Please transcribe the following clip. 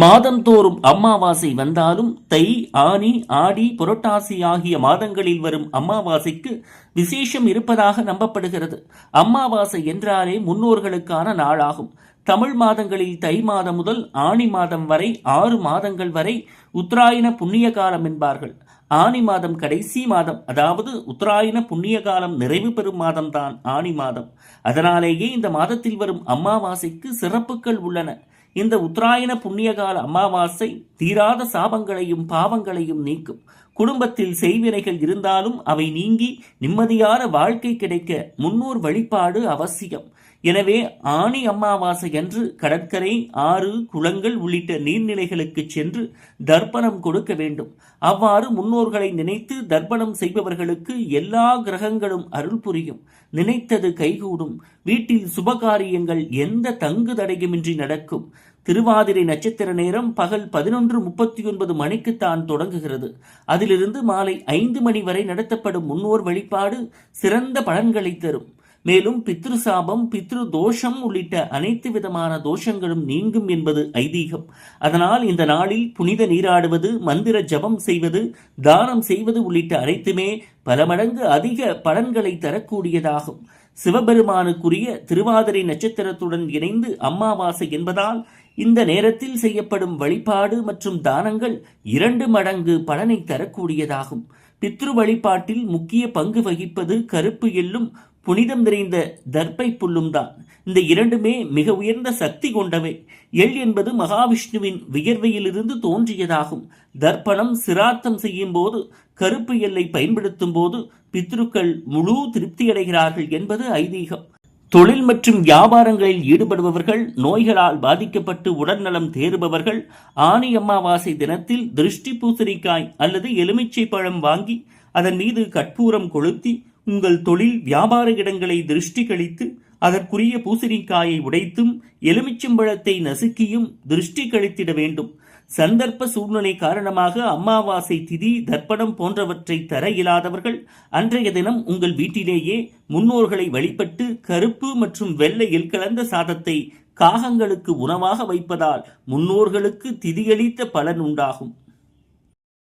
மாதந்தோறும் அமாவாசை வந்தாலும் தை ஆனி ஆடி புரட்டாசி ஆகிய மாதங்களில் வரும் அமாவாசைக்கு விசேஷம் இருப்பதாக நம்பப்படுகிறது. அமாவாசை என்றாலே முன்னோர்களுக்கான நாளாகும். தமிழ் மாதங்களில் தை மாதம் முதல் ஆணி மாதம் வரை ஆறு மாதங்கள் வரை உத்தராயண புண்ணிய காலம் என்பார்கள். ஆனி மாதம் கடைசி மாதம் அதாவது உத்தராயண புண்ணிய காலம் நிறைவு பெறும் மாதம்தான் ஆனி மாதம். அதனாலேயே இந்த மாதத்தில் வரும் அமாவாசைக்கு சிறப்புகள் உள்ளன. இந்த உத்தராயண புண்ணியகால அமாவாசை தீராத சாபங்களையும் பாவங்களையும் நீக்கும். குடும்பத்தில் செய்வினைகள் இருந்தாலும் அவை நீங்கி நிம்மதியான வாழ்க்கை கிடைக்க முன்னோர் வழிபாடு அவசியம். எனவே ஆணி அமாவாசை அன்று கடற்கரை ஆறு குளங்கள் உள்ளிட்ட நீர்நிலைகளுக்கு சென்று தர்ப்பணம் கொடுக்க வேண்டும். அவ்வாறு முன்னோர்களை நினைத்து தர்ப்பணம் செய்பவர்களுக்கு எல்லா கிரகங்களும் அருள் புரியும். நினைத்தது கைகூடும். வீட்டில் சுபகாரியங்கள் எந்த தங்கு தடையுமின்றி நடக்கும். திருவாதிரை நட்சத்திர நேரம் பகல் பதினொன்று முப்பத்தி ஒன்பது மணிக்கு தான் தொடங்குகிறது. அதிலிருந்து மாலை ஐந்து மணி வரை நடத்தப்படும் முன்னோர் வழிபாடு சிறந்த பலன்களை தரும். மேலும் பித்ரு சாபம் பித்ரு தோஷம் உள்ளிட்ட அனைத்து விதமான தோஷங்களும் நீங்கும் என்பது ஐதீகம். அதனால் இந்த நாளில் புனித நீராடுவது மந்திர ஜபம் செய்வது தானம் செய்வது உள்ளிட்ட அனைத்துமே பல மடங்கு அதிக பலன்களை தரக்கூடியதாகும். சிவபெருமானுக்குரிய திருவாதிரை நட்சத்திரத்துடன் இணைந்து அம்மாவாசை என்பதால் இந்த நேரத்தில் செய்யப்படும் வழிபாடு மற்றும் தானங்கள் இரண்டு மடங்கு பலனை தரக்கூடியதாகும். பித்ரு வழிபாட்டில் முக்கிய பங்கு வகிப்பது கருப்பு எள்ளும் புனிதம் நிறைந்த தர்ப்பை புல்லும் தான். இந்த இரண்டுமே மிக உயர்ந்த சக்தி கொண்டவை. எள் என்பது மகாவிஷ்ணுவின் வியர்வையிலிருந்து தோன்றியதாகும். தர்ப்பணம் சிராத்தம் செய்யும் போது கருப்பு எல்லை பயன்படுத்தும் போது பித்ருக்கள் முழு திருப்தியடைகிறார்கள் என்பது ஐதீகம். தொழில் மற்றும் வியாபாரங்களில் ஈடுபடுபவர்கள் நோய்களால் பாதிக்கப்பட்டு உடல்நலம் தேறுபவர்கள் ஆணி அமாவாசை தினத்தில் திருஷ்டி பூசணிக்காய் அல்லது எலுமிச்சை பழம் வாங்கி அதன் மீது கற்பூரம் கொளுத்தி உங்கள் தொழில் வியாபார இடங்களை திருஷ்டி கழித்து அதற்குரிய பூசணிக்காயை உடைத்தும் எலுமிச்சம்பழத்தை நசுக்கியும் திருஷ்டி கழித்திட வேண்டும். சந்தர்ப்ப சூழ்நிலை காரணமாக அமாவாசை திதி தர்ப்பணம் போன்றவற்றை தர இயலாதவர்கள் அன்றைய தினம் உங்கள் வீட்டிலேயே முன்னோர்களை வழிபட்டு கருப்பு மற்றும் வெள்ளையில் கலந்த சாதத்தை காகங்களுக்கு உணவாக வைப்பதால் முன்னோர்களுக்கு திதியளித்த பலன் உண்டாகும்.